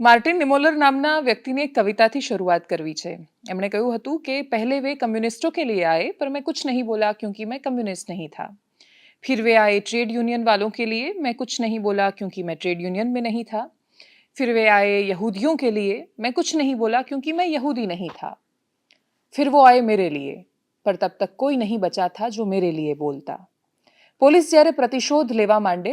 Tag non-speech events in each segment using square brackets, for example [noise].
Martin નિમોલર નામના વ્યક્તિની એક કવિતાથી શરૂઆત કરવી છે એમણે કહ્યું હતું કે પહેલે વે કમ્યુનિસ્ટો કે लिए आए पर मैं कुछ नहीं बोला क्योंकि मैं कम्युनिस्ट नहीं था फिर वे आए ट्रेड यूनियन वालों के लिए मैं कुछ नहीं बोला क्योंकि मैं ट्रेड यूनियन में नहीं था फिर वे आए यहूदियों के लिए मैं कुछ नहीं बोला क्योंकि मैं यहूदी नहीं था फिर वो आए मेरे लिए पर तब तक कोई नहीं बचा था जो मेरे लिए बोलता પોલીસ જ્યારે પ્રતિશોધ લેવા માંડે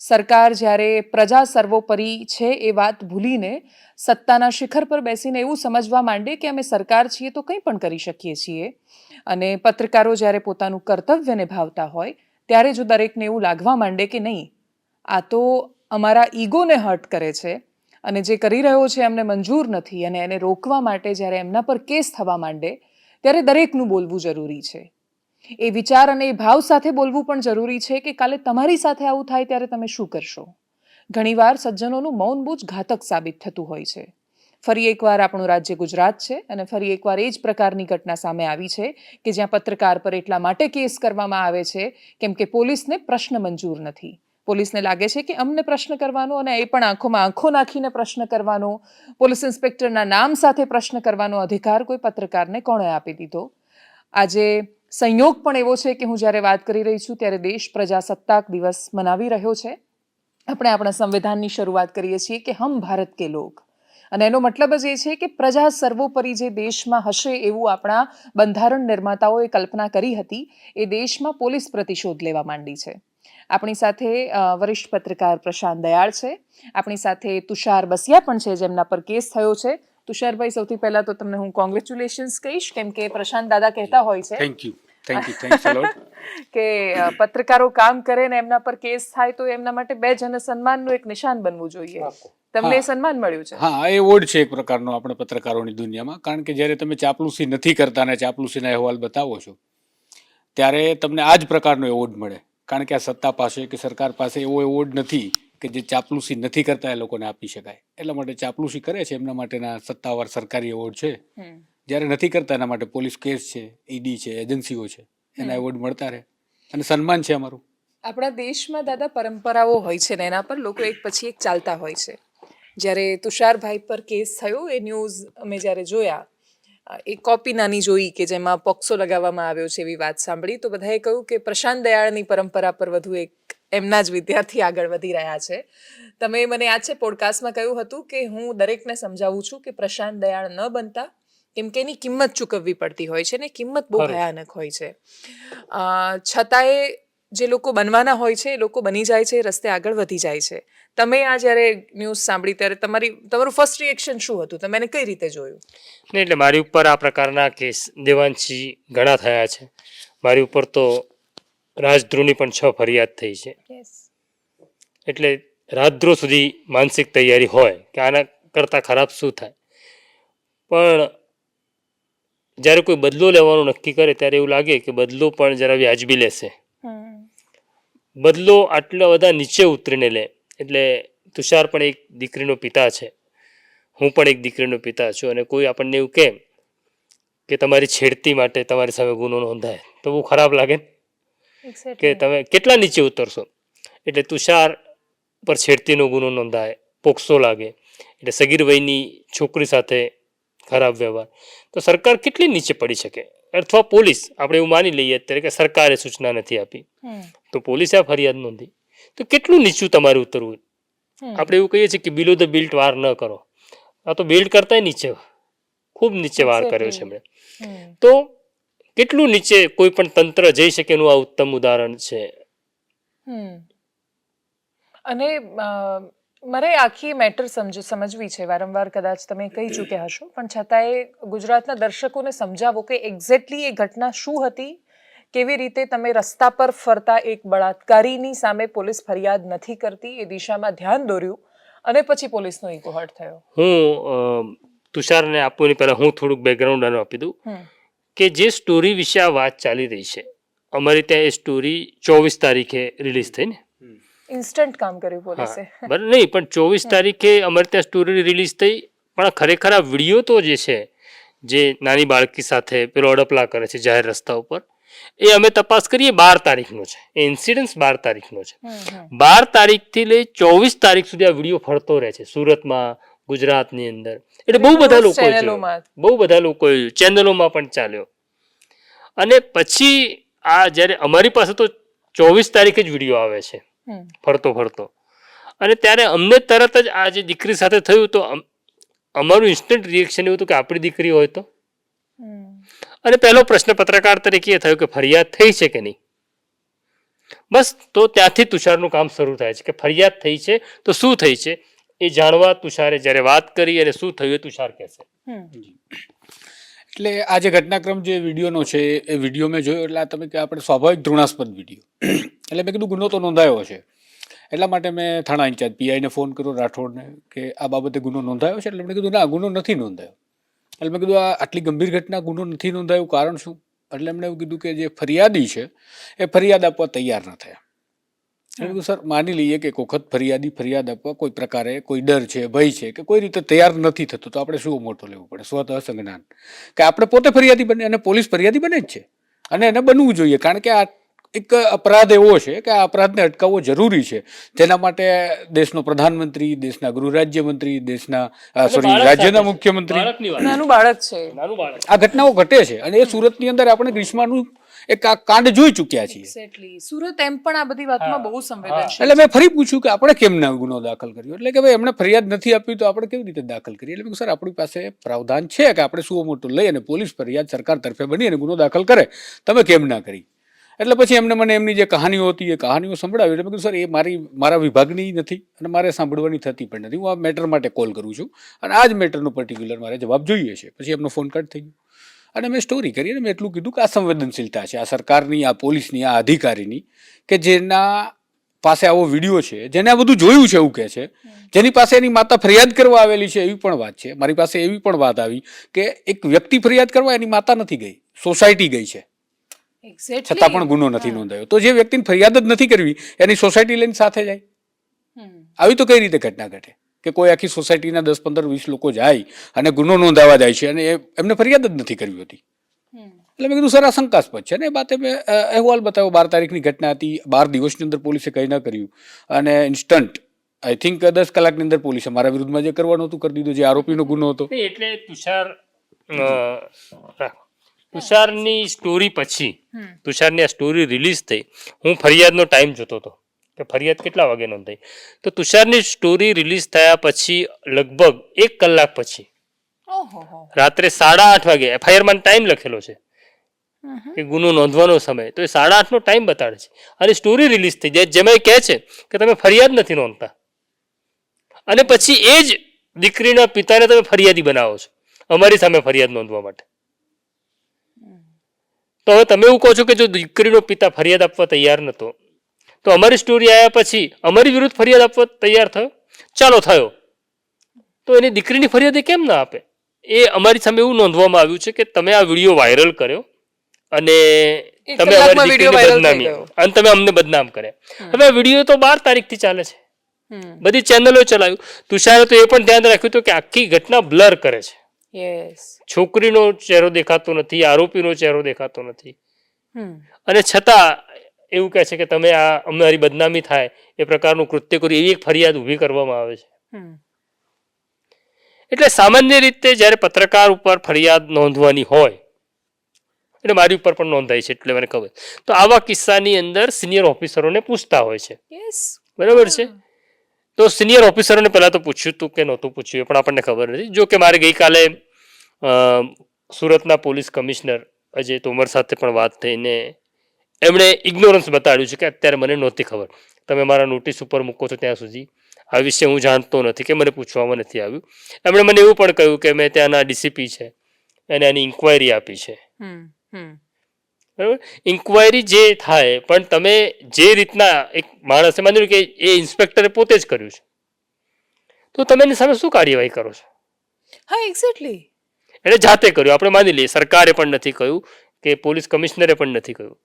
સરકાર જ્યારે પ્રજા સર્વોપરી છે એ વાત ભૂલીને સત્તાના શિખર પર બેસીને એવું સમજવા માંડે કે અમે સરકાર છીએ તો કંઈ પણ કરી શકીએ છીએ. અને પત્રકારો જ્યારે પોતાનું કર્તવ્ય નિભાવતા હોય, ત્યારે જો દરેકને એવું લાગવા માંડે કે નહીં, આ તો અમારા ઈગોને હર્ટ કરે છે અને જે કરી રહ્યો છે એમને મંજૂર નથી અને એને રોકવા માટે જ્યારે એમના પર કેસ થવા માંડે, ત્યારે દરેકનું બોલવું જરૂરી છે. એ વિચાર અને એ ભાવ સાથે બોલવું પણ જરૂરી છે કે કાલે તમારી સાથે આવું થાય ત્યારે તમે શું કરશો? ઘણીવાર સજ્જનોનું મૌન બહુ ઘાતક સાબિત થતું હોય છે. ફરી એકવાર આપણું રાજ્ય ગુજરાત છે અને ફરી એકવાર એ જ પ્રકારની ઘટના સામે આવી છે કે જ્યાં પત્રકાર પર એટલા માટે કેસ કરવામાં આવે છે કેમ કે પોલીસને પ્રશ્ન મંજૂર નથી. પોલીસને લાગે છે કે અમને પ્રશ્ન કરવાનો અને એ પણ આંખોમાં આંખો નાખીને પ્રશ્ન કરવાનો. પોલીસ ઇન્સ્પેક્ટરના નામ સાથે પ્રશ્ન કરવાનો અધિકાર કોઈ પત્રકારને કોણે આપી દીધો? આજે સંયોગ પણ એવો છે કે હું જ્યારે વાત કરી રહી છું ત્યારે દેશ પ્રજાસત્તાક દિવસ મનાવી રહ્યો છે. આપણે આપણા સંવિધાનની શરૂઆત કરીએ છીએ કે હમ ભારત કે લોક. અને એનો મતલબ જ એ છે કે પ્રજા સર્વોપરી જે દેશમાં હશે એવું આપણા બંધારણ નિર્માતાઓએ કલ્પના કરી હતી, એ દેશમાં પોલીસ પ્રતિશોધ લેવા માંડી છે. આપણી સાથે વરિષ્ઠ પત્રકાર પ્રશાંત દયાળ છે. આપણી સાથે તુષાર બસિયા પણ છે જેમના પર કેસ થયો છે. તુષારભાઈ સૌથી પહેલા તો તમને હું કોંગ્રેચ્યુલેશન્સ કહીશ કેમ કે પ્રશાંત દાદા કહેતા હોય છે. Thank you thank you thanks કે પત્રકારો કામ કરે ને એમના પર કેસ થાય તો એમના માટે બે જન સન્માનનું એક નિશાન બનવું જોઈએ. તમને સન્માન મળ્યું છે? હા એ એવોર્ડ છે એક પ્રકારનો આપણે પત્રકારોની દુનિયામાં. કારણ કે જ્યારે તમે ચાપલુસી નથી કરતા ને ચાપલુસીના અહેવાલ બતાવો છો ત્યારે તમને આ જ પ્રકારનો એવોર્ડ મળે. કારણ કે આ સત્તા પાસે કે સરકાર પાસે એવો એવોર્ડ નથી. કે જે ચાપલુસી નથી કરતા એ લોકોને આપી શકાય. એટલા માટે ચાપલુસી કરે છે એમના માટેના સત્તાવાર સરકારી એવોર્ડ છે. જ્યારે નથી કરતા એના માટે પોલીસ કેસ છે ઈડી છે એજન્સીઓ છે એના એવોર્ડ મળતા રહે. અને સન્માન છે અમારું. આપણા દેશમાં દાદા પરંપરાઓ હોય છે ને એના પર લોકો એક પછી એક ચાલતા હોય છે. જ્યારે તુષારભાઈ પર કેસ થયો એ ન્યૂઝ અમે જ્યારે જોયા એ એક કોપી નાની જોઈ કે જેમાં પોક્સો લગાવવામાં આવ્યો છે એવી વાત સાંભળી તો બધાએ કહ્યું કે પ્રશાંત દયાળની પરંપરા પર વધુ એક એમના જ વિદ્યાર્થી આગળ વધી રહ્યા છે. તમે મને યાદ છે પોડકાસ્ટમાં કહ્યું હતું કે હું દરેકને સમજાવું છું કે પ્રશાંત દયાળ ન બનતા કેમ કે એની કિંમત ચૂકવવી પડતી હોય છે ને કિંમત બહુ ભયાનક હોય છે. છતાંય જે લોકો બનવાના હોય છે એ લોકો બની જાય છે રસ્તે આગળ વધી જાય છે. તમે આ જ્યારે ન્યૂઝ સાંભળી ત્યારે તમારી તમારું ફર્સ્ટ રિએક્શન શું હતું? તમે એને કઈ રીતે જોયું? ને એટલે મારી ઉપર આ પ્રકારના કેસ દેવાંશી ઘણા થયા છે. મારી ઉપર તો રાજદ્રોહની પણ છ ફરિયાદ થઈ છે. એટલે રાજદ્રોહ સુધી માનસિક તૈયારી હોય કે આના કરતાં ખરાબ શું થાય? પણ જ્યારે કોઈ બદલો લેવાનું નક્કી કરે ત્યારે એવું લાગે કે બદલો પણ જરા વ્યાજબી લેશે. બદલો આટલા બધા નીચે ઉતરીને લે. એટલે તુષાર પણ એક દીકરીનો પિતા છે. હું પણ એક દીકરીનો પિતા છું અને કોઈ આપણને એવું કહે કે તમારી છેડતી માટે તમારી સામે ગુનો નોંધાય. તો બહુ ખરાબ લાગે ને. કે તમે કેટલા નીચે ઉતરશો? એટલે તુષાર પર છેડતીનો ગુનો નોંધાય પોક્સો લાગે. એટલે સગીર વયની છોકરી સાથે ખરાબ વ્યવહાર. તો સરકાર કેટલી નીચે પડી શકે? અથવા પોલીસ? આપણે એવું માની લઈએ અત્યારે કે સરકારે સૂચના નથી આપી. તો પોલીસે આ ફરિયાદ નોંધી. તો કેટલું નીચું તમારે ઉતરવું? આપણે એવું કહીએ છીએ કે બિલો ધ બિલ્ટ વાર ન કરો. આ તો બિલ્ડ કરતાંય નીચે ખૂબ નીચે વાર કર્યો છે એમણે. તો કેટલું નીચે કોઈ પણ તંત્ર જઈ શકે એનું આ ઉત્તમ ઉદાહરણ છે? અને મારે આખી મેટર સમજ સમજવી છે. વારંવાર કદાચ તમે કહી ચૂક્યા હશો. પણ છતાંય ગુજરાતના દર્શકોને સમજાવો કે એક્ઝેક્ટલી એ ઘટના શું હતી? કેવી રીતે તમે રસ્તા પર ફરતા એક બળાત્કારીની સામે પોલીસ ફરિયાદ નથી કરતી? એ દિશામાં ધ્યાન દોર્યું અને પછી પોલીસનો ઇકોહર્ટ થયો. હું તુષારને આપું એની પહેલાં હું થોડુંક બેકગ્રાઉન્ડ આપી દઉં. કે જે સ્ટોરી વિશે આ વાત ચાલી રહી છે. અમારી ત્યાં એ સ્ટોરી ચોવીસ તારીખે રિલીઝ થઈ ને ઇન્સ્ટન્ટ કામ કર્યું પોલીસે. બરાબર. નહીં પણ ચોવીસ તારીખે અમારે ત્યાં સ્ટોરી રિલીઝ થઈ. પણ ખરેખર આ વીડિયો તો જે છે જે નાની બાળકી સાથે પેલો અડપલા કરે છે જાહેર રસ્તા ઉપર એ અમે તપાસ કરીએ બાર તારીખનો છે. એ ઇન્સિડન્સ બાર તારીખનો છે. બાર તારીખથી લઈ ચોવીસ તારીખ સુધી આ વીડિયો ફરતો રહે છે. સુરતમાં ગુજરાતની અંદર. એટલે બહુ બધા લોકો બહુ બધા લોકો ચેનલોમાં પણ ચાલ્યો. અને પછી આ જ્યારે અમારી પાસે તો ચોવીસ તારીખે જ વીડિયો આવે છે. ફરતો ફરતો. અને ત્યારે અમને તરત જ આ જે દીકરી સાથે થયું તો અમારું ઇન્સ્ટન્ટ રિએક્શન એવું હતું કે આપણી દીકરી હોય તો. અને પહેલો પ્રશ્ન પત્રકાર તરીકે એ થયો કે ફરિયાદ થઈ છે કે નહીં? બસ તો ત્યાંથી તુષારનું કામ શરૂ થાય છે કે ફરિયાદ થઈ છે તો શું થઈ છે? એ જાણવા તુષારે જ્યારે વાત કરી અને શું થયું એ તુષાર કહેશે. હમ. એટલે આ જે ઘટનાક્રમ જે વિડીયોનો છે એ વીડિયો મેં જોયો એટલે આ તમે કે આપણે સ્વાભાવિક ધૃણાસ્પદ વીડિયો. એટલે મેં કીધું ગુનો તો નોંધાયો છે એટલા માટે મેં થાણા ઇન્ચાર્જ પીઆઈને ફોન કર્યો રાઠોડને કે આ બાબતે ગુનો નોંધાયો છે? એટલે મેં કીધું ના ગુનો નથી નોંધાયો. એટલે મેં કીધું આ આટલી ગંભીર ઘટના ગુનો નથી નોંધાયું કારણ શું? એટલે એમણે એવું કીધું કે જે ફરિયાદી છે એ ફરિયાદ આપવા તૈયાર ન થયા. મેં કીધું સર માની લઈએ કે એક વખત ફરિયાદી ફરિયાદ આપવા કોઈ પ્રકારે કોઈ ડર છે ભય છે કે કોઈ રીતે તૈયાર નથી થતો તો આપણે શું મોટો લેવું પડે? સ્વતઃ સંજ્ઞાન કે આપણે પોતે ફરિયાદી બને અને પોલીસ ફરિયાદી બને જ છે. અને એને બનવું જોઈએ કારણ કે આ એક અપરાધ એવો છે કે આ અપરાધને અટકાવવો જરૂરી છે. જેના માટે દેશનો પ્રધાનમંત્રી દેશના ગૃહ રાજ્યમંત્રી દેશના સોરી રાજ્યના છે. મુખ્યમંત્રી. નાનું બાળક છે. આ ઘટનાઓ ઘટે છે અને એ સુરતની અંદર આપણે ગ્રીષ્માનું એક આ કાંડ જોઈ ચૂક્યા છીએ. સુરત એમ પણ આ બધી વાતમાં બહુ સંવેદનશીલ એટલે મેં ફરી પૂછ્યું કે આપણે કેમ ના ગુનો દાખલ કર્યો? એટલે કે ભાઈ એમણે ફરિયાદ નથી આપી તો આપણે કેવી રીતે દાખલ કરીએ? એટલે સર આપણી પાસે પ્રાવધાન છે કે આપણે સુઓ મોટું લઈ અને પોલીસ ફરિયાદ સરકાર તરફે બની અને ગુનો દાખલ કરે. તમે કેમ ના કરી? એટલે પછી એમને મને એમની જે કહાનીઓ હતી એ કહાનીઓ સંભળાવી. એટલે મેં કીધું, સર, એ મારી, મારા વિભાગની નથી અને મારે સાંભળવાની થતી પણ નથી. હું આ મેટર માટે કોલ કરું છું અને આ જ મેટરનો પર્ટિક્યુલર મારે જવાબ જોઈએ છે. પછી એમનો ફોન કટ થઈ ગયો. અને મેં સ્ટોરી કરી અને મેં એટલું કીધું કે આ સંવેદનશીલતા છે. આ સરકારની, આ પોલીસની, આ અધિકારીની કે જેના પાસે આવો વીડિયો છે, જેને આ બધું જોયું છે એવું કહે છે, જેની પાસે એની માતા ફરિયાદ કરવા આવેલી છે એવી પણ વાત છે. મારી પાસે એવી પણ વાત આવી કે એક વ્યક્તિ ફરિયાદ કરવા એની માતા નથી ગઈ. સોસાયટી ગઈ છે. છતાં પણ ગુનો નથી નોંધાયો. તો જે વ્યક્તિને ફરિયાદ જ નથી કરવી એની સોસાયટી લઈને સાથે જાય. આવી તો કઈ રીતે ઘટના ઘટે? કે કોઈ આખી સોસાયટીના દસ પંદર વીસ લોકો જાય અને ગુનો નોંધાવા જાય છે અને એમને ફરિયાદ જ નથી કરવી હોતી. એટલે મેં કીધું સર આ શંકાસ્પદ છે ને એ બાતે મેં અહેવાલ બતાવ્યો. બાર તારીખની ઘટના હતી. બાર દિવસની અંદર પોલીસે કંઈ ન કર્યું. અને ઇન્સ્ટન્ટ આઈ થિંક દસ કલાકની અંદર પોલીસે મારા વિરુદ્ધમાં જે કરવાનું હતું કરી દીધું. જે આરોપીનો ગુનો હતો. એટલે તુષાર. તુષારની સ્ટોરી પછી તુષારની આ સ્ટોરી રિલીઝ થઈ હું ફરિયાદનો ટાઈમ જોતો હતો કે ફરિયાદ કેટલા વાગે નોંધાઈ. તો તુષારની સ્ટોરી રિલીઝ થયા પછી લગભગ એક કલાક પછી રાત્રે સાડા આઠ વાગે એફઆઈઆરમાં ટાઈમ લખેલો છે કે ગુનો નોંધવાનો સમય તો એ સાડા આઠનો ટાઈમ બતાડે છે. અને સ્ટોરી રિલીઝ થઈ જાય જેમાં એ કહે છે કે તમે ફરિયાદ નથી નોંધતા. અને પછી એ જ દીકરીના પિતાને તમે ફરિયાદી બનાવો છો અમારી સામે ફરિયાદ નોંધવા માટે. તો હવે તમે એવું કહો છો કે જો દીકરીનો પિતા ફરિયાદ આપવા તૈયાર નહોતો તો અમારી સ્ટોરી આવ્યા પછી અમારી વિરુદ્ધ ફરિયાદ આપવા તૈયાર થયો? ચાલો થયો. તો એની દીકરીની ફરિયાદ એ કેમ ના આપે? એ અમારી સામે એવું નોંધવામાં આવ્યું છે કે તમે આ વીડિયો વાયરલ કર્યો અને તમે અમારી દીકરીને બદનામી અને તમે અમને બદનામ કર્યા. હવે આ વીડિયો તો બાર તારીખથી ચાલે છે. બધી ચેનલો ચલાવ્યું. તુષારે તો એ પણ ધ્યાન રાખ્યું હતું કે આખી ઘટના બ્લર કરે છે. યસ છોકરીનો ચહેરો દેખાતો નથી આરોપીનો ચહેરો દેખાતો નથી. અને છતાં એવું કહે છે કે તમે આ અમારી બદનામી થાય એ પ્રકારનું કૃત્ય કર્યું એવી એક ફરિયાદ ઊભી કરવામાં આવે છે. એટલે સામાન્ય રીતે જ્યારે પત્રકાર ઉપર ફરિયાદ નોંધવાની હોય એટલે મારી ઉપર પણ નોંધાઈ છે એટલે મને ખબર. તો આવા કિસ્સાની અંદર સિનિયર ઓફિસરોને પૂછતા હોય છે. બરાબર છે? તો સિનિયર ઓફિસરોને પહેલાં તો પૂછ્યું હતું કે નહોતું પૂછ્યું પણ આપણને ખબર નથી. જો કે મારે ગઈકાલે સુરતના પોલીસ કમિશનર અજય તોમર સાથે પણ વાત થઈને એમણે ઇગ્નોરન્સ બતાડ્યું છે કે અત્યારે મને નહોતી ખબર. તમે મારા નોટિસ ઉપર મૂકો છો ત્યાં સુધી. આ વિશે હું જાણતો નથી કે મને પૂછવામાં નથી આવ્યું. એમણે મને એવું પણ કહ્યું કે મેં ત્યાંના ડીસીપી છે. એને એની ઇન્ક્વાયરી આપી છે. બરાબર? ઇન્ક્વાયરી જે થાય પણ તમે જે રીતના એક માણસે માન્યું કે એ ઇન્સ્પેક્ટરે પોતે જ કર્યું છે. તો તમે એની સામે શું કાર્યવાહી કરો છો? હા એક્ઝેક્ટલી એણે જાતે કર્યું. આપણે માની લઈએ સરકારે પણ નથી કહ્યું કે પોલીસ કમિશનરે પણ નથી કહ્યું.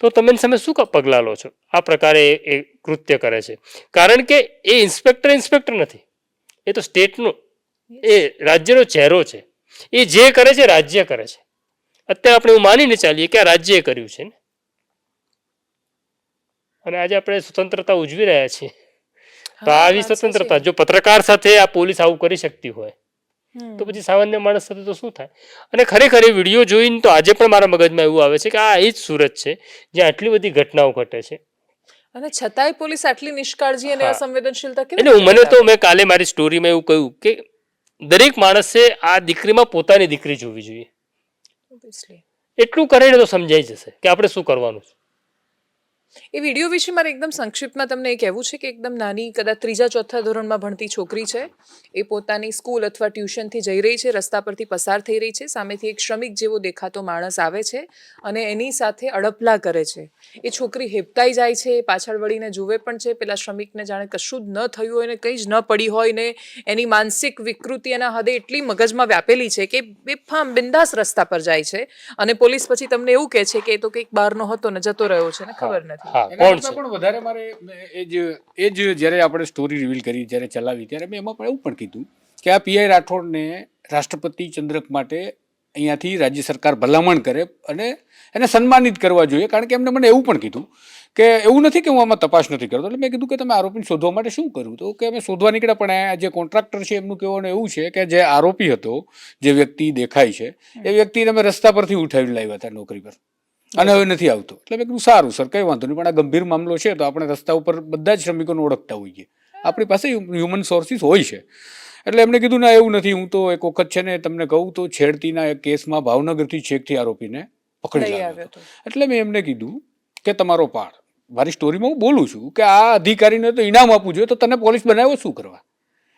તો તમે એની સામે શું પગલાં લો છો? આ પ્રકારે એ- કૃત્ય કરે છે. કારણ કે એ ઇન્સ્પેક્ટર ઇન્સ્પેક્ટર નથી. એ તો સ્ટેટનો એ રાજ્યનો ચહેરો છે. એ જે કરે છે રાજ્ય કરે છે. અત્યારે આપણે એવું માનીને ચાલીએ કે આ રાજ્યએ કર્યું છે ને? અને આજે આપણે સ્વતંત્રતા ઉજવી રહ્યા છીએ. તો આવી સ્વતંત્રતા જો પત્રકાર સાથે આ પોલીસ આવું કરી શકતી હોય. તો પછી સામાન્ય માણસ સાથે તો શું થાય? અને ખરેખર એ વીડિયો જોઈને તો આજે પણ મારા મગજમાં એવું આવે છે કે આ એ જ સુરત છે જ્યાં આટલી બધી ઘટનાઓ ઘટે છે. અને છતાંય પોલીસ આટલી નિષ્કાળજી અને. અસંવેદનશીલતા કેવી એટલે હું મને તો મેં કાલે મારી સ્ટોરીમાં એવું કહ્યું કે દરેક માણસે આ દીકરીમાં પોતાની દીકરી જોવી જોઈએ. એટલું કરીને તો સમજાઈ જશે કે આપણે શું કરવાનું છે. એ વીડિયો વિશે મારે એકદમ સંક્ષિપ્તમાં તમને એ કહેવું છે કે એકદમ નાની કદાચ ત્રીજા ચોથા ધોરણમાં ભણતી છોકરી છે. એ પોતાની સ્કૂલ અથવા ટ્યુશનથી જઈ રહી છે રસ્તા પરથી પસાર થઈ રહી છે. સામેથી એક શ્રમિક જેવો દેખાતો માણસ આવે છે અને એની સાથે અડપલા કરે છે. એ છોકરી હેપતાઈ જાય છે પાછળ વળીને જુએ પણ છે. પેલા શ્રમિકને જાણે કશું જ ન થયું હોય ને કંઈ જ ન પડી હોય ને એની માનસિક વિકૃતિ એના હદે એટલી મગજમાં વ્યાપેલી છે કે બેફામ બિંદાસ રસ્તા પર જાય છે. અને પોલીસ પછી તમને એવું કહે છે કે એ તો કંઈક બહારનો હતો ને જતો રહ્યો છે ને ખબર નથી. હા કોણ છે? પણ વધારે મારે એ જ એ જ જ્યારે આપણે સ્ટોરી રિવીલ કરી જ્યારે ચલાવી ત્યારે મેં એમાં પણ એવું પણ કીધું કે આ પીઆઈ રાઠોડને રાષ્ટ્રપતિ ચંદ્રક માટે અહીંયાથી રાજ્ય સરકાર ભલામણ કરે અને એને સન્માનિત કરવા જોઈએ. કારણ કે એમને મને એવું પણ કીધું કે એવું નથી કે હું આમાં તપાસ નથી કરતો. એટલે મેં કીધું કે તમે આરોપીને શોધવા માટે શું કર્યું તો કે અમે શોધવા નીકળ્યા પણ આ જે કોન્ટ્રાક્ટર છે એમનું કહેવાનું એવું છે કે જે આરોપી હતો જે વ્યક્તિ દેખાય છે એ વ્યક્તિને અમે રસ્તા પરથી ઉઠાવી લાવ્યા હતા નોકરી પર. અને હવે નથી આવતો. એટલે મેં કીધું સારું સર કંઈ વાંધો નહીં પણ આ ગંભીર મામલો છે તો આપણે રસ્તા ઉપર બધા જ શ્રમિકોને ઓળખતા હોઈએ. આપણી પાસે હ્યુમન સોર્સિસ હોય છે. એટલે એમણે કીધું ના એવું નથી હું તો એક વખત છે ને તમને કહું તો છેડતીના એક કેસમાં ભાવનગરથી છેકથી આરોપીને પકડી લાવ્યો હતો. એટલે મેં એમને કીધું કે તમારો પાડ મારી સ્ટોરીમાં હું બોલું છું કે આ અધિકારીને તો ઇનામ આપવું જોઈએ તો તને પોલીસ બનાવ્યો શું કરવા?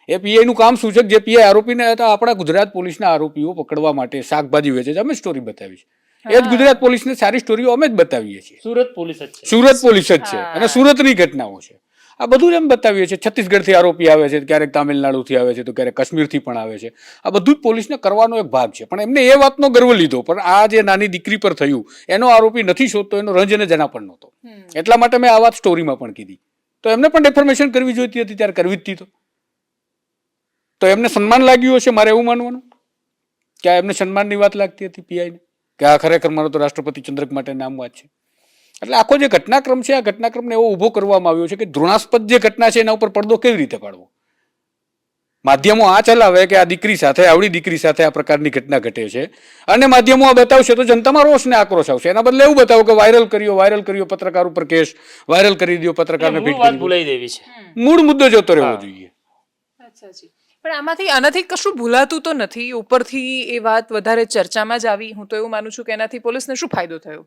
એ પીઆઈનું કામ શું છે જે પીઆઈ આરોપીને હતા આપણા ગુજરાત પોલીસના આરોપીઓ પકડવા માટે શાકભાજી વેચે છે. અમે સ્ટોરી બતાવી છે એ જ ગુજરાત પોલીસને સારી સ્ટોરીઓ અમે જ બતાવીએ છીએ. સુરત પોલીસ જ છે. સુરત પોલીસ જ છે અને સુરતની ઘટનાઓ છે. આ બધું જ એમ બતાવીએ છીએ. છત્તીસગઢથી આરોપી આવે છે ક્યારેક તામિલનાડુથી આવે છે તો ક્યારેક કાશ્મીરથી પણ આવે છે. આ બધું જ પોલીસને કરવાનો એક ભાગ છે. પણ એમને એ વાતનો ગર્વ લીધો. પણ આ જે નાની દીકરી પર થયું એનો આરોપી નથી શોધતો એનો રંજ અને જના પણ નહોતો. એટલા માટે મેં આ વાત સ્ટોરીમાં પણ કીધી. તો એમને પણ ડેફોર્મેશન કરવી જોઈતી હતી ત્યારે કરવી જ હતી તો. તો એમને સન્માન લાગ્યું હશે મારે એવું માનવાનું? કે આ એમને સન્માનની વાત લાગતી હતી પીઆઈને કે આ ખરેખર મારો તો રાષ્ટ્રપતિ ચંદ્રક માટે નામ વાત છે. એટલે આખો જે ઘટનાક્રમ છે આ ઘટનાક્રમને એવો ઊભો કરવામાં આવ્યો છે કે ધૃણાસ્પદ જે ઘટના છે એના ઉપર પડદો કેવી રીતે પાડવો? માધ્યમો આ ચલાવે કે આ દીકરી સાથે આવડી દીકરી સાથે આ પ્રકારની ઘટના ઘટે છે. અને માધ્યમો આ બતાવશે તો જનતામાં રોષ ને આક્રોશ આવશે. એના બદલે એવું બતાવો કે વાયરલ કર્યો વાયરલ કર્યો પત્રકાર ઉપર કેસ વાયરલ કરી દો પત્રકારને દો. ભૂલાઈ દેવી છે. મૂળ મુદ્દો જોતો રહેવો. જોઈએ. સાચી પણ આમાંથી આનાથી કશું ભૂલાતું તો નથી. ઉપરથી એ વાત વધારે ચર્ચામાં જ આવી. હું તો એવું માનું છું કે એનાથી પોલીસને શું ફાયદો થયો?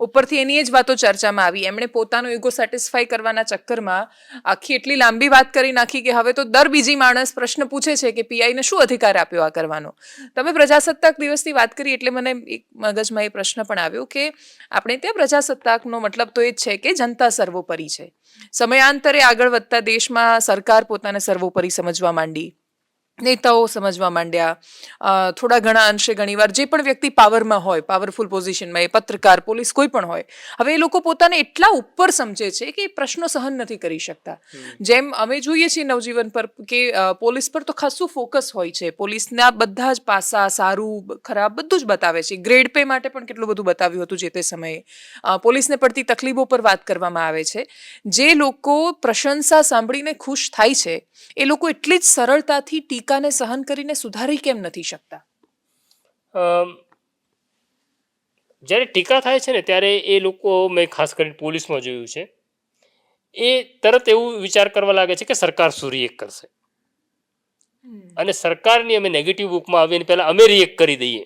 ઉપરથી એની જ વાતો ચર્ચામાં આવી. એમણે પોતાનો ઈગો સેટિસ્ફાય કરવાના ચક્કરમાં આખી એટલી લાંબી વાત કરી નાખી કે હવે તો દર બીજી માણસ પ્રશ્ન પૂછે છે કે પીઆઈને શું અધિકાર આપ્યો આ કરવાનો? તમે પ્રજાસત્તાક દિવસની વાત કરી એટલે મને એક મગજમાં એ પ્રશ્ન પણ આવ્યો કે આપણે ત્યાં પ્રજાસત્તાકનો મતલબ તો એ જ છે કે જનતા સર્વોપરી છે. સમયાંતરે આગળ વધતા દેશમાં સરકાર પોતાને સર્વોપરી સમજવા માંડી. નેતાઓ સમજવા માંડ્યા. થોડા ઘણા અંશે ઘણીવાર જે પણ વ્યક્તિ પાવરમાં હોય પાવરફુલ પોઝિશનમાં એ પત્રકાર પોલીસ કોઈ પણ હોય હવે એ લોકો પોતાને એટલા ઉપર સમજે છે કે એ પ્રશ્નો સહન નથી કરી શકતા. જેમ અમે જોઈએ છીએ નવજીવન પર કે પોલીસ પર તો ખાસું ફોકસ હોય છે. પોલીસના બધા જ પાસા સારું ખરાબ બધું જ બતાવે છે. ગ્રેડ પે માટે પણ કેટલું બધું બતાવ્યું હતું જે તે સમયે. પોલીસને પડતી તકલીફો પર વાત કરવામાં આવે છે. જે લોકો પ્રશંસા સાંભળીને ખુશ થાય છે એ લોકો એટલી જ સરળતાથી ટીકાને સહન કરીને સુધારી કેમ નથી શકતા? જ્યારે ટીકા થાય છે ને ત્યારે એ લોકો મેં ખાસ કરીને પોલીસમાં જોયું છે. એ તરત એવું વિચાર કરવા લાગે છે કે સરકાર શું રિએક્ટ કરશે. અને સરકારની અમે નેગેટિવ બુકમાં આવીને પહેલાં અમે રિએક્ટ કરી દઈએ.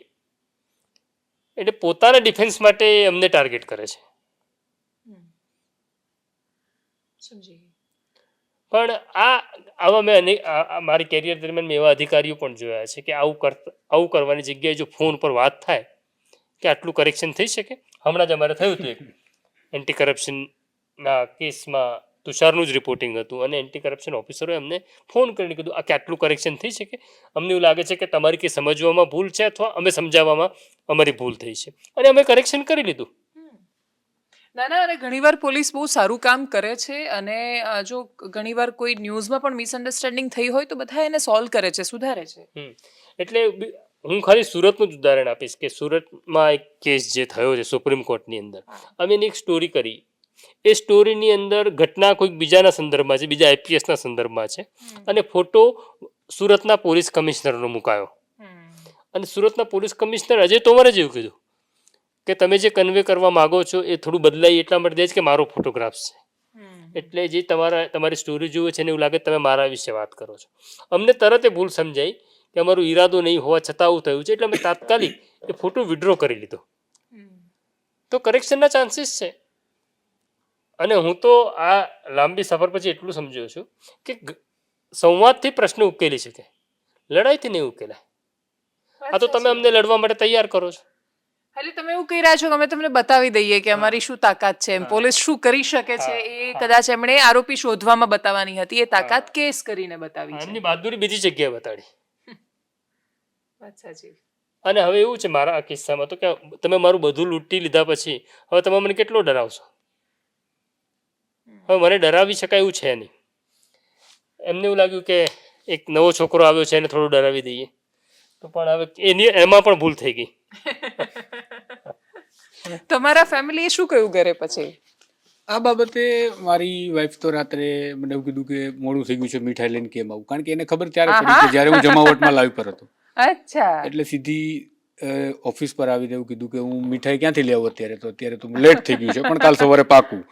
એટલે પોતાના ડિફેન્સ માટે અમને ટાર્ગેટ કરે છે. સમજી. પણ આ આવા મેં મારી કેરિયર દરમિયાન મેં એવા અધિકારીઓ પણ જોયા છે કે આવું કર, આવું કરવાની જગ્યાએ જો ફોન પર વાત થાય, કે આટલું કરેક્શન થઈ શકે? હમણાં જ અમારે થયું હતું એક એન્ટી કરપ્શનના કેસમાં તુષારનું જ રિપોર્ટિંગ હતું અને એન્ટી કરપ્શન ઓફિસરોએ અમને ફોન કરીને કીધું, આ કે આટલું કરેક્શન થઈ શકે? અમને એવું લાગે છે કે તમારી કે સમજવામાં ભૂલ છે અથવા અમે સમજાવવામાં, અમારી ભૂલ થઈ છે. અને અમે કરેક્શન કરી લીધું. ના ના અને ઘણીવાર પોલીસ બહુ સારું કામ કરે છે અને જો ઘણીવાર કોઈ ન્યૂઝમાં પણ મિસઅન્ડરસ્ટેન્ડિંગ થઈ હોય તો બધા એને સોલ્વ કરે છે સુધારે છે. એટલે હું ખાલી સુરતનું જ ઉદાહરણ આપીશ કે સુરતમાં એક કેસ જે થયો છે સુપ્રીમ કોર્ટની અંદર. અમે એની એક સ્ટોરી કરી. એ સ્ટોરીની અંદર ઘટના કોઈક બીજાના સંદર્ભમાં છે બીજા આઈપીએસના સંદર્ભમાં છે. અને ફોટો સુરતના પોલીસ કમિશનરનો મુકાયો. અને સુરતના પોલીસ કમિશનર અજય તોમરે જ એવું કીધું. કે તમે જે કન્વે કરવા માગો છો એ થોડું બદલાય એટલા માટે જ કે મારો ફોટોગ્રાફ છે. એટલે જે તમારા તમારી સ્ટોરી જુએ છે ને એવું લાગે તમે મારા વિશે વાત કરો છો. અમને તરત એ ભૂલ સમજાઈ કે અમારો ઈરાદો નહીં હોવા છતાં આવું થયું છે એટલે અમે તાત્કાલિક એ ફોટો વિડ્રો કરી લીધો. તો કરેક્શનના ચાન્સીસ છે. અને હું તો આ લાંબી સફર પછી એટલું સમજ્યો છું કે સંવાદથી પ્રશ્ન ઉકેલી શકે. લડાઈથી નહીં ઉકેલાય. આ તો તમે અમને લડવા માટે તૈયાર કરો છો. એટલે તમે એવું કહી રહ્યા છો કે અમે તમને બતાવી દઈએ કે અમારી શું તાકાત છે એમ. પોલીસ શું કરી શકે છે એ કદાચ એમણે આરોપી શોધવામાં બતાવવાની હતી એ તાકાત કેસ કરીને બતાવી છે. એમની બહાદુરી બીજી જગ્યાએ બતાડી. અચ્છા સાચી. અને હવે એવું છે મારા આ કિસ્સામાં તો કે તમે મારું બધું લૂંટી લીધા પછી હવે તમે મને કેટલો ડરાવશો? હવે મને ડરાવી શકાય એવું છે નહીં. એમને એવું લાગ્યું કે એક નવો છોકરો આવ્યો છે એને થોડું ડરાવી દઈએ. તો પણ હવે એની એમાં પણ ભૂલ થઈ ગઈ. [laughs] તમારા ફેમિલીએ શું કહ્યું ઘરે પછી? આ બાબતે મારી વાઈફ તો રાત્રે મને એવું કીધું કે મોડું થઈ ગયું છે મીઠાઈ લઈને કેમ આવું? કારણ કે એને ખબર ત્યારે પડી કે જ્યારે હું જમાવટમાં લાઈવ પર હતો. અચ્છા. એટલે સીધી ઓફિસ પર આવીને એવું કીધું કે હું મીઠાઈ ક્યાંથી લેવું અત્યારે? તો અત્યારે તો લેટ થઈ ગયું છે પણ કાલ સવારે પાકું.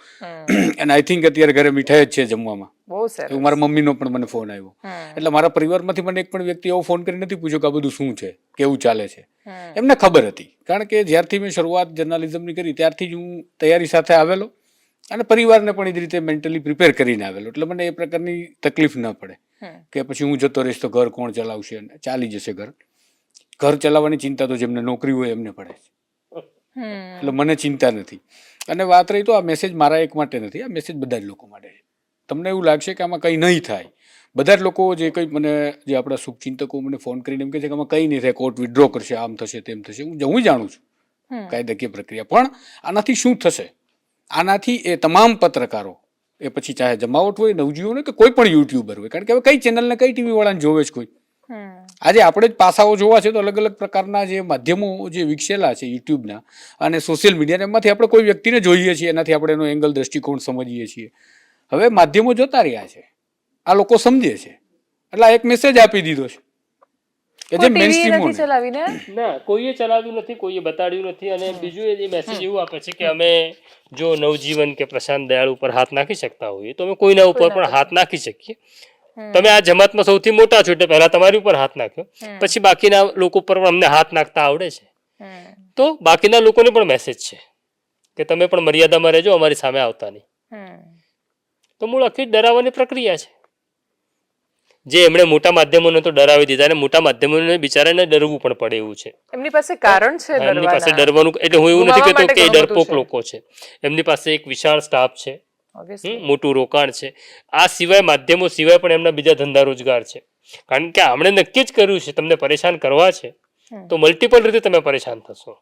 અને આઈ થિંક અત્યારે ઘરે મીઠાઈ જ છે જમવામાં. બહુ સરસ. મારા મમ્મીનો પણ મને ફોન આવ્યો. એટલે મારા પરિવારમાંથી મને એક પણ વ્યક્તિ એવો ફોન કરી નથી પૂછ્યો કે આ બધું શું છે? કેવું ચાલે છે? એમને ખબર હતી. કારણ કે જ્યારથી મેં શરૂઆત જર્નાલિઝમની કરી ત્યારથી જ હું તૈયારી સાથે આવેલો અને પરિવારને પણ એ જ રીતે મેન્ટલી પ્રિપેર કરીને આવેલો. એટલે મને એ પ્રકારની તકલીફ ન પડે કે પછી હું જતો રહીશ તો ઘર કોણ ચલાવશે ચાલી જશે ઘર. ઘર ચલાવવાની ચિંતા તો જેમને નોકરી હોય એમને પડે છે. એટલે મને ચિંતા નથી. અને વાત રહી તો આ મેસેજ મારા એક માટે નથી આ મેસેજ બધા જ લોકો માટે છે. તમને એવું લાગશે કે આમાં કંઈ નહીં થાય. બધા જ લોકો જે કંઈ મને જે આપણા શુભચિંતકો મને ફોન કરીને એમ કહે છે કે આમાં કંઈ નહીં થાય કોર્ટ વિડ્રો કરશે આમ થશે તેમ થશે. હું હું જાણું છું. કાયદાકીય પ્રક્રિયા. પણ આનાથી શું થશે? આનાથી એ તમામ પત્રકારો એ પછી ચાહે જમાવટ હોય નવજીવન હોય કે કોઈ પણ યુટ્યુબર હોય કારણ કે હવે કઈ ચેનલને કઈ ટીવી વાળાને જોવે જ કોઈ? આજે આપણે જ પાસાઓ જોવા છે તો અલગ અલગ પ્રકારના જે માધ્યમો જે વિકસેલા છે યુટ્યુબના અને સોશિયલ મીડિયા એમાંથી આપણે કોઈ વ્યક્તિને જોઈએ છીએ એનાથી આપણે એનો એંગલ દ્રષ્ટિકોણ સમજીએ છીએ. હવે માધ્યમો જોતા રહ્યા છે. આ લોકો સમજે છે. એટલે આ એક મેસેજ આપી દીધો છે. કે જે ચલાવીને? ના કોઈએ ચલાવ્યું નથી કોઈએ બતાડ્યું નથી અને બીજું એ મેસેજ એવું આપે છે કે અમે જો નવજીવન કે પ્રશાંત દયાળ ઉપર હાથ નાખી શકતા હોઈએ તો અમે કોઈના ઉપર પણ હાથ નાખી શકીએ. તમે આ જમાતમાં સૌથી મોટા છો એટલે પહેલા તમારી ઉપર હાથ નાખ્યો. પછી બાકીના લોકો પર પણ અમને હાથ નાખતા આવડે છે. તો બાકીના લોકોને પણ મેસેજ છે કે તમે પણ મર્યાદામાં રહેજો અમારી સામે આવતા નહીં. તો મૂળ આખી ડરાવવાની પ્રક્રિયા છે. જે એમણે મોટા માધ્યમોને તો ડરાવી દીધા અને મોટા માધ્યમોને બિચારાને ડરવું પણ પડે એવું છે. એમની પાસે કારણ છે એમની પાસે ડરવાનું? એટલે હું એવું નથી કહેતો કે ડરપોક લોકો છે. એમની પાસે એક વિશાળ સ્ટાફ છે. મોટું રોકાણ છે. આ સિવાય માધ્યમો સિવાય પણ એમના બીજા ધંધા રોજગાર છે. કારણ કે આમણે નક્કી જ કર્યું છે તમને પરેશાન કરવા છે તો મલ્ટિપલ રીતે તમે પરેશાન થશો.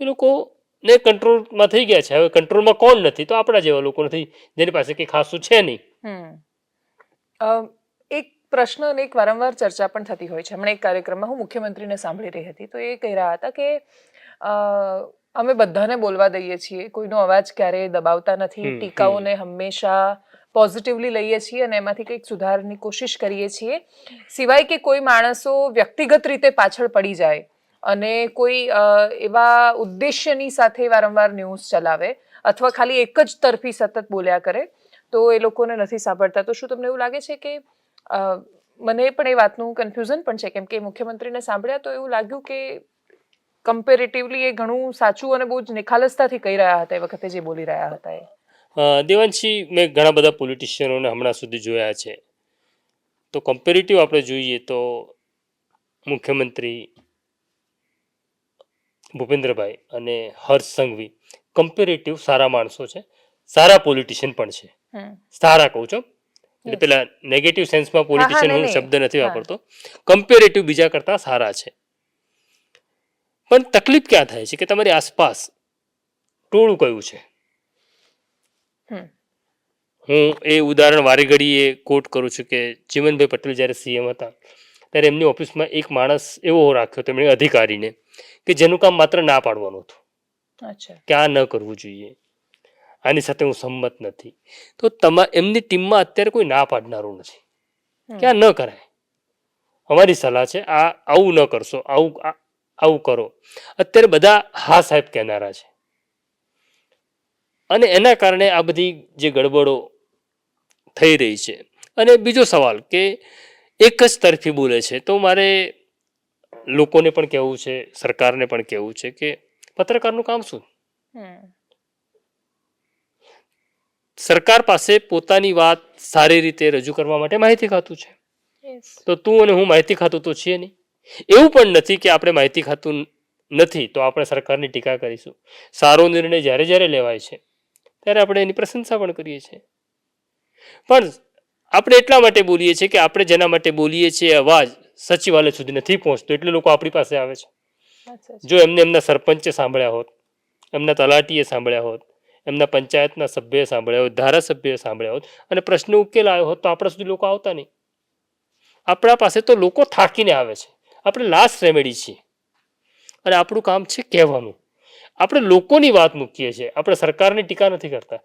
એ લોકો ને કંટ્રોલમાં થઈ ગયા છે. હવે કંટ્રોલમાં કોણ નથી? તો આપણા જેવા લોકો નથી જેની પાસે કંઈ ખાસું છે નહીં. એક પ્રશ્ન અને એક વારંવાર ચર્ચા પણ થતી હોય છે. હમણાં એક કાર્યક્રમમાં હું મુખ્યમંત્રીને સાંભળી રહી હતી. તો એ કહી રહ્યા હતા કે અમે બધાને બોલવા દઈએ છીએ. કોઈનો અવાજ ક્યારેય દબાવતા નથી. ટીકાઓને હંમેશા પોઝિટિવલી લઈએ છીએ અને એમાંથી કંઈક સુધારની કોશિશ કરીએ છીએ. સિવાય કે કોઈ માણસો વ્યક્તિગત રીતે પાછળ પડી જાય અને કોઈ એવા ઉદ્દેશ્યની સાથે વારંવાર ન્યૂઝ ચલાવે અથવા ખાલી એક જ તરફી સતત બોલ્યા કરે તો એ લોકોને નથી સાંભળતા. તો શું તમને એવું લાગે છે કે મને પણ એ વાતનું કન્ફ્યુઝન પણ છે? કેમ કે મુખ્યમંત્રીને સાંભળ્યા તો એવું લાગ્યું કે કમ્પેરેટિવલી એ ઘણું સાચું અને બહુ જ નિખાલસતાથી કહી રહ્યા હતા એ વખતે જે બોલી રહ્યા હતા એ. દેવાંશી મેં ઘણા બધા પોલિટિશિયનોને હમણાં સુધી જોયા છે. તો કમ્પેરેટિવ આપણે જોઈએ તો મુખ્યમંત્રી ભૂપેન્દ્રભાઈ અને હર્ષ સંઘવી કમ્પેરેટિવ સારા માણસો છે. સારા પોલિટિશિયન પણ છે. સારા કહું છું. એટલે પેલા નેગેટિવ સેન્સમાં પોલિટિશિયન હું શબ્દ નથી વાપરતો. કમ્પેરેટિવ બીજા કરતા સારા છે. પણ તકલીફ ક્યાં થાય છે કે તમારી આસપાસ ટોળું કયું છે? હું એ ઉદાહરણ વારે ઘડીએ કોટ કરું છું કે જીવનભાઈ પટેલ જ્યારે સીએમ હતા ત્યારે એમની ઓફિસમાં એક માણસ એવો રાખ્યો હતો એમણે અધિકારીને કે જેનું કામ માત્ર ના પાડવાનું હતું. અચ્છા. કે આ ન કરવું જોઈએ. આની સાથે હું સંમત નથી. તો તમા એમની ટીમમાં અત્યારે કોઈ ના પાડનારું નથી. કે આ ન કરાય? અમારી સલાહ છે આ આવું ન કરશો આવું આવું કરો. અત્યારે બધા હા સાહેબ કહેનારા છે. અને એના કારણે આ બધી જે ગડબડો થઈ રહી છે. અને બીજો સવાલ કે એક જ તરફી બોલે છે તો મારે લોકોને પણ કહેવું છે સરકારને પણ કહેવું છે કે પત્રકારનું કામ શું? સરકાર પાસે પોતાની વાત સારી રીતે રજૂ કરવા માટે માહિતી ખાતું છે. તો તું અને હું માહિતી ખાતું તો છીએ નહીં? એવું પણ નથી કે આપણે માહિતી ખાતું નથી તો આપણે સરકારની ટીકા કરીશું. સારો નિર્ણય જ્યારે જ્યારે લેવાય છે ત્યારે આપણે એની પ્રશંસા પણ કરીએ છીએ. પણ આપણે એટલા માટે બોલીએ છીએ કે આપણે જેના માટે બોલીએ છીએ અવાજ સચિવાલય સુધી નથી પહોંચતો એટલે લોકો આપણી પાસે આવે છે. જો એમને એમના સરપંચે સાંભળ્યા હોત એમના તલાટીએ સાંભળ્યા હોત એમના પંચાયતના સભ્યએ સાંભળ્યા હોત ધારાસભ્યએ સાંભળ્યા હોત અને પ્રશ્ન ઉકેલ આવ્યો હોત તો આપણા સુધી લોકો આવતા નહીં. આપણા પાસે તો લોકો થાકીને આવે છે. આપણે લાસ્ટ રેમેડી છીએ અને આપણું કામ છે કહેવાનું. આપણે લોકોની વાત મૂકીએ છીએ. આપણે સરકારની ટીકા નથી કરતા.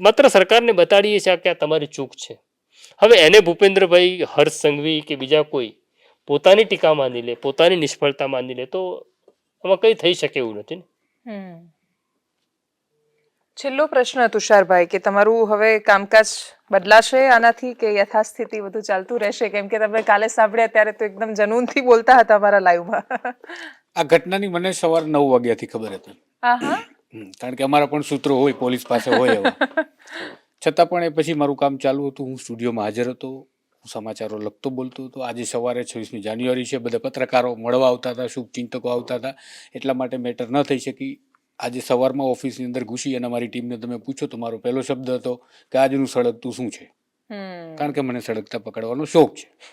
માત્ર સરકારને બતાડીએ છીએ કે આ તમારી ચૂક છે. હવે એને ભૂપેન્દ્રભાઈ, હર્ષ સંઘવી કે બીજા કોઈ પોતાની ટીકા માની લે, પોતાની નિષ્ફળતા માની લે, તો આમાં કંઈ થઈ શકે એવું નથી ને. છેલ્લો પ્રશ્ન તુષારભાઈ કે તમારું હવે કામકાજ બદલાશે આનાથી કે યથાસ્થિતિ બધું ચાલતું રહેશે? કેમ કે તમે કાલે સાંભળ્યા ત્યારે તો એકદમ જનૂનથી બોલતા હતા અમારા લાઈવમાં. આ ઘટનાની મને સવાર નવ વાગ્યાથી ખબર હતી. કારણ કે અમારા પણ સૂત્રો હોય પોલીસ પાસે હોય એવા. છતાં પણ એ પછી મારું કામ ચાલુ હતું. હું સ્ટુડિયોમાં હાજર હતો. હું સમાચારો લખતો બોલતો હતો. આજે સવારે છવ્વીસમી જાન્યુઆરી છે. બધા પત્રકારો મળવા આવતા હતા શુભચિંતકો આવતા હતા. એટલા માટે મેટર ન થઈ શકી. આજે સવારમાં ઓફિસની અંદર ઘૂસી અને મારી ટીમને તમે પૂછો તો મારો પહેલો શબ્દ હતો કે આજનું સળગતું શું છે? કારણ કે મને સળગતા પકડવાનો શોખ છે.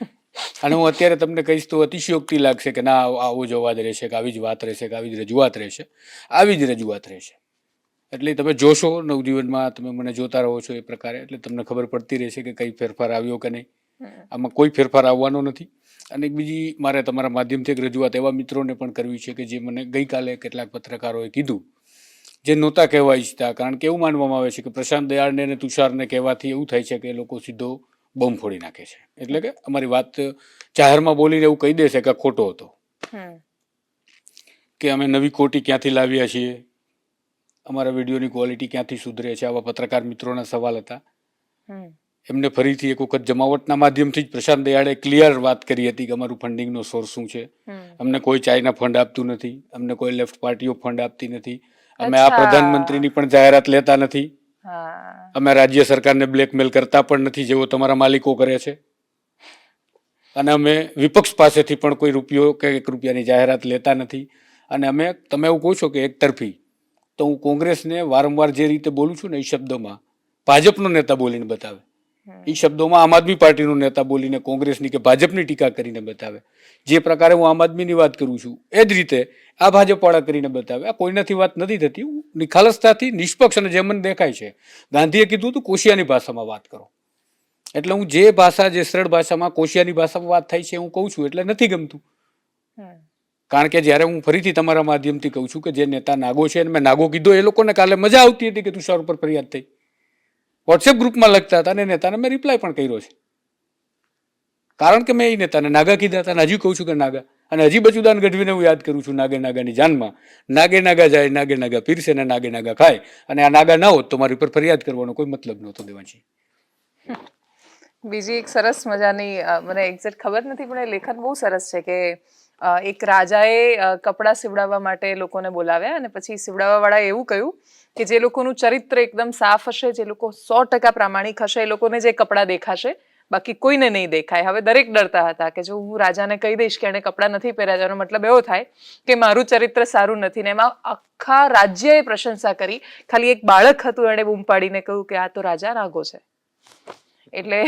અને હું અત્યારે તમને કહીશ તો અતિશયોક્તિ લાગશે કે ના આવો- જ અવાજ રહેશે કે આવી જ વાત રહેશે કે આવી જ રજૂઆત રહેશે. આવી જ રજૂઆત રહેશે. એટલે તમે જોશો નવજીવનમાં તમે મને જોતા રહો છો એ પ્રકારે એટલે તમને ખબર પડતી રહેશે કે કઈ ફેરફાર આવ્યો કે નહીં. આમાં કોઈ ફેરફાર આવવાનો નથી. અને એક બીજી મારે તમારા માધ્યમથી એક રજૂઆત એવા મિત્રોને પણ કરવી છે કે જે મને ગઈકાલે કેટલાક પત્રકારોએ કીધું જે નહોતા કહેવા ઈચ્છતા. કારણ કે એવું માનવામાં આવે છે કે પ્રશાંત દયાળને અને તુષારને કહેવાથી એવું થાય છે કે એ લોકો સીધો બોમ્બ ફોડી નાખે છે. એટલે કે અમારી વાત જાહેરમાં બોલીને એવું કહી દેશે કે ખોટો હતો. કે અમે નવી કોટી ક્યાંથી લાવ્યા છીએ? અમારા વિડીયોની ક્વોલિટી ક્યાંથી સુધરે છે? આવા પત્રકાર મિત્રોના સવાલ હતા. એમને ફરીથી એક વખત જમાવટના માધ્યમથી જ પ્રશાંત દયાળે ક્લિયર વાત કરી હતી કે અમારું ફંડિંગનો સોર્સ શું છે. અમને કોઈ ચાઇના ફંડ આપતું નથી અમને કોઈ લેફ્ટ પાર્ટીઓ ફંડ આપતી નથી. અમે આ. પ્રધાનમંત્રીની પણ જાહેરાત લેતા નથી. અમે રાજ્ય સરકારને બ્લેકમેલ કરતા પણ નથી જેવો તમારા માલિકો કરે છે. અને અમે વિપક્ષ પાસેથી પણ કોઈ રૂપિયો કે એક રૂપિયાની જાહેરાત લેતા નથી. અને અમે તમે એવું કહો છો કે એક તરફી તો હું કોંગ્રેસને વારંવાર જે રીતે બોલું છું ને એ શબ્દોમાં ભાજપનો નેતા બોલીને બતાવે. એ શબ્દોમાં આમ આદમી પાર્ટીનો નેતા બોલીને કોંગ્રેસની કે ભાજપની ટીકા કરીને બતાવે. જે પ્રકારે હું આમ આદમીની વાત કરું છું એ જ રીતે આ ભાજપવાળા કરીને બતાવે. આ કોઈનાથી વાત નથી થતી. નિખાલસતાથી નિષ્પક્ષ અને જે મને દેખાય છે ગાંધીએ કીધું હતું કોશિયાની ભાષામાં વાત કરો. એટલે હું જે ભાષા જે સરળ ભાષામાં કોશિયાની ભાષામાં વાત થાય છે હું કહું છું એટલે નથી ગમતું. કારણ કે જ્યારે હું ફરીથી તમારા માધ્યમથી કહું છું કે જે નેતા નાગો છે અને મેં નાગો કીધો એ લોકોને કાલે મજા આવતી હતી કે તુષાર ઉપર ફરિયાદ થઈ. વોટ્સએપ ગ્રુપમાં લખતા હતા અને નેતાને મેં રિપ્લાય પણ કર્યો છે. કારણ કે મેં એ નેતાને નાગા કીધા હતા અને હજી કહું છું કે નાગા. અને હજી બચુદાન ગઢવીને હું યાદ કરું છું નાગે નાગાની જાનમાં. નાગે નાગા જાય, નાગે નાગા પીરસે ને નાગે નાગા ખાય. અને આ નાગા ના હોત તો મારી ઉપર ફરિયાદ કરવાનો કોઈ મતલબ નહોતો દેવાંશી બીજી એક સરસ મજાની મને એક્ઝેક્ટ ખબર નથી, પણ એ લેખન બહુ સરસ છે કે એક રાજાએ કપડાં સીવડાવવા માટે લોકોને બોલાવ્યા અને પછી સીવડાવવાવાળાએ એવું કહ્યું કે જે લોકોનું ચરિત્ર એકદમ સાફ હશે જે લોકો સો ટકા પ્રામાણિક હશે એ લોકોને જે કપડાં દેખાશે બાકી કોઈને નહીં દેખાય. હવે દરેક ડરતા હતા કે જો હું રાજાને કહી દઈશ કે એણે કપડાં નથી પહેર્યા તેનો મતલબ એવો થાય કે મારું ચરિત્ર સારું નથી ને એમાં આખા રાજ્યએ પ્રશંસા કરી. ખાલી એક બાળક હતું એણે બૂમ પાડીને કહ્યું કે આ તો રાજા નાગો છે. એટલે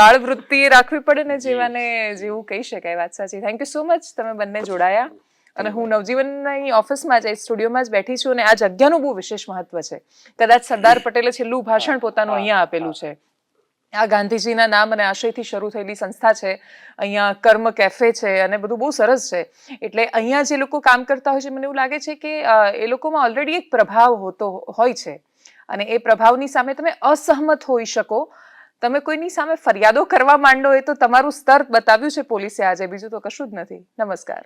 બાળ વૃત્તિ રાખવી પડે ને જેવાને જેવું કહી શકાય. વાત સાચી. થેન્ક યુ સો મચ તમે બંને જોડાયા. અને હું નવજીવનની ઓફિસમાં જ સ્ટુડિયોમાં જ બેઠી છું અને આ જગ્યાનું બહુ વિશેષ મહત્વ છે. કદાચ સરદાર પટેલે છેલ્લું ભાષણ પોતાનું અહીંયા આપેલું છે. આ ગાંધીજીના નામ અને આશયથી શરૂ થયેલી સંસ્થા છે અહીંયા કર્મ કેફે છે અને બધું બહુ સરસ છે. એટલે અહીંયા જે લોકો કામ કરતા હોય છે મને એવું લાગે છે કે એ લોકોમાં ઓલરેડી એક પ્રભાવ હોતો હોય છે. અને એ પ્રભાવની સામે તમે અસહમત હોઈ શકો. તમે કોઈની સામે ફરિયાદો કરવા માંડો એ તો તમારું સ્તર બતાવ્યું છે પોલીસે આજે. બીજું તો કશું જ નથી. નમસ્કાર.